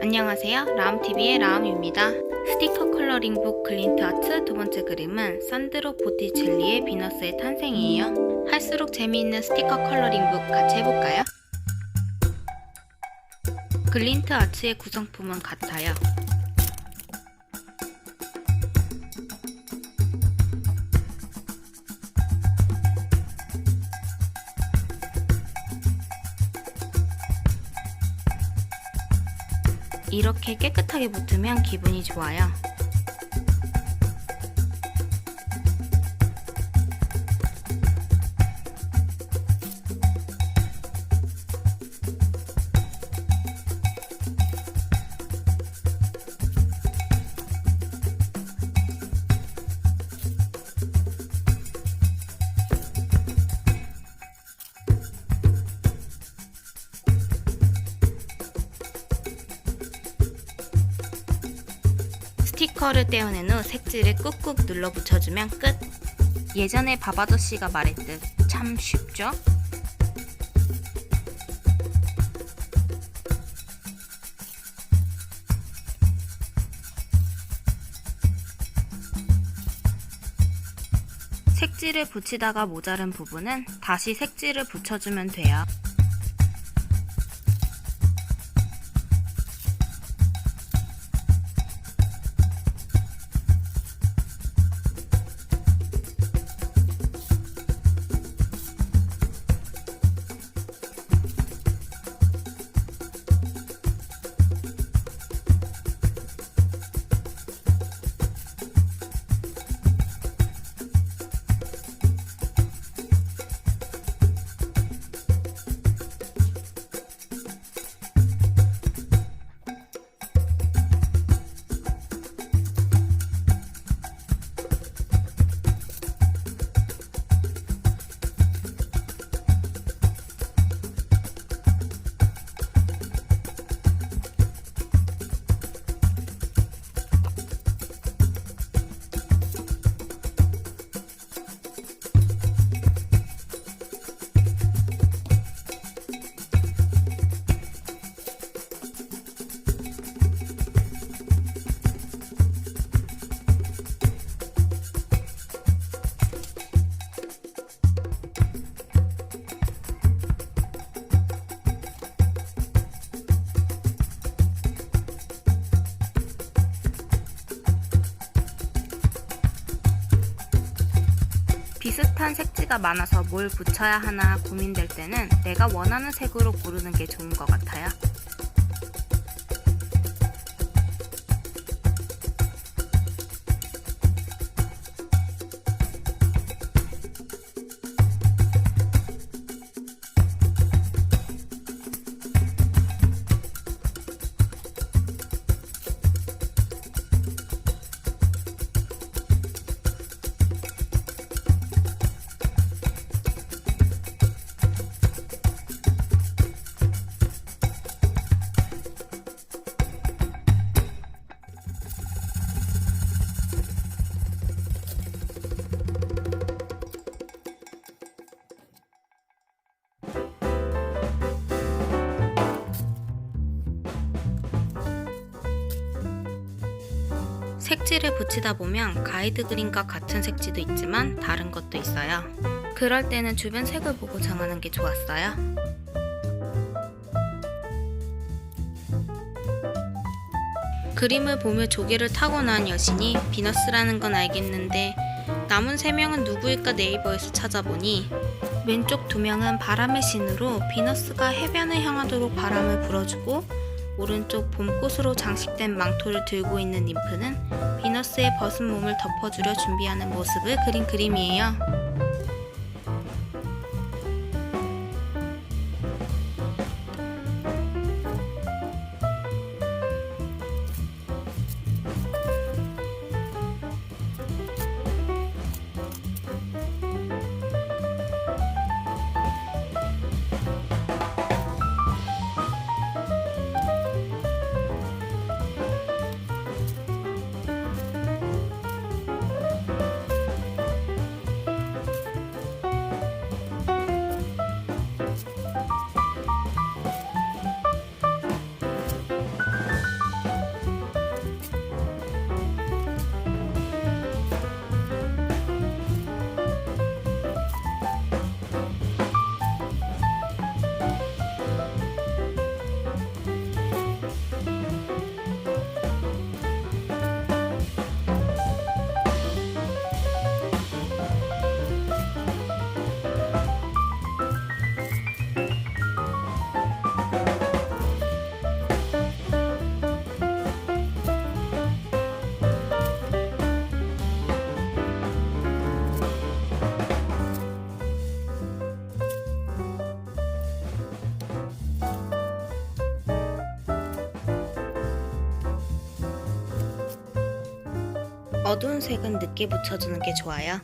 안녕하세요. 라움TV의 라움입니다. 스티커 컬러링북 글린트 아트 두 번째 그림은 산드로 보티첼리의 비너스의 탄생이에요. 할수록 재미있는 스티커 컬러링북 같이 해볼까요? 글린트 아트의 구성품은 같아요. 이렇게 깨끗하게 붙으면 기분이 좋아요. 스티커를 떼어낸 후 색지를 꾹꾹 눌러 붙여주면 끝. 예전에 바바더씨가 말했듯 참 쉽죠? 색지를 붙이다가 모자른 부분은 다시 색지를 붙여주면 돼요. 비슷한 색지가 많아서 뭘 붙여야 하나 고민될 때는 내가 원하는 색으로 고르는 게 좋은 것 같아요. 색지를 붙이다 보면 가이드 그림과 같은 색지도 있지만 다른 것도 있어요. 그럴 때는 주변 색을 보고 정하는 게 좋았어요. 그림을 보며 조개를 타고 난 여신이 비너스라는 건 알겠는데 남은 세 명은 누구일까 네이버에서 찾아보니 왼쪽 두 명은 바람의 신으로 비너스가 해변을 향하도록 바람을 불어주고 오른쪽 봄꽃으로 장식된 망토를 들고 있는 님프는 비너스의 벗은 몸을 덮어주려 준비하는 모습을 그린 그림이에요. 어두운 색은 늦게 붙여주는 게 좋아요.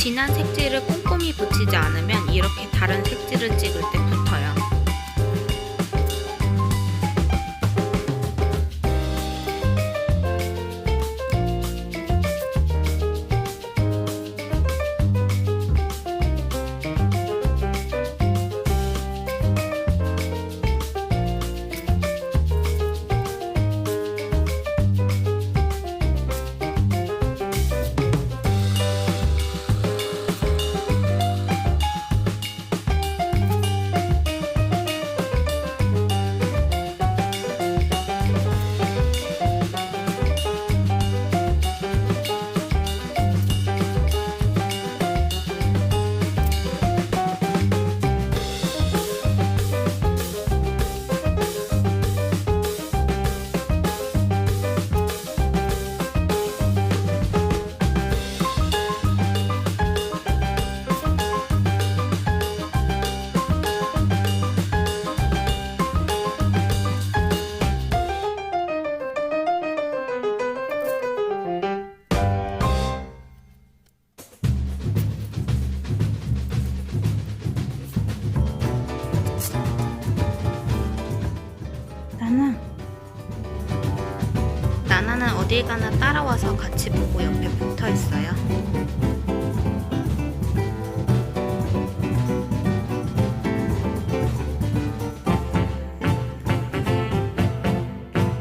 진한 어딜 가나 따라와서 같이 보고 옆에 붙어 있어요.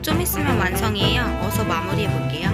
좀 있으면 완성이에요. 어서 마무리해 볼게요.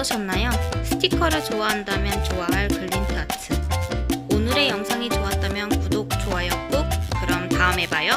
어떠셨나요? 스티커를 좋아한다면 좋아할 글린트 아트. 오늘의 영상이 좋았다면 구독, 좋아요 꾹. 그럼 다음에 봐요.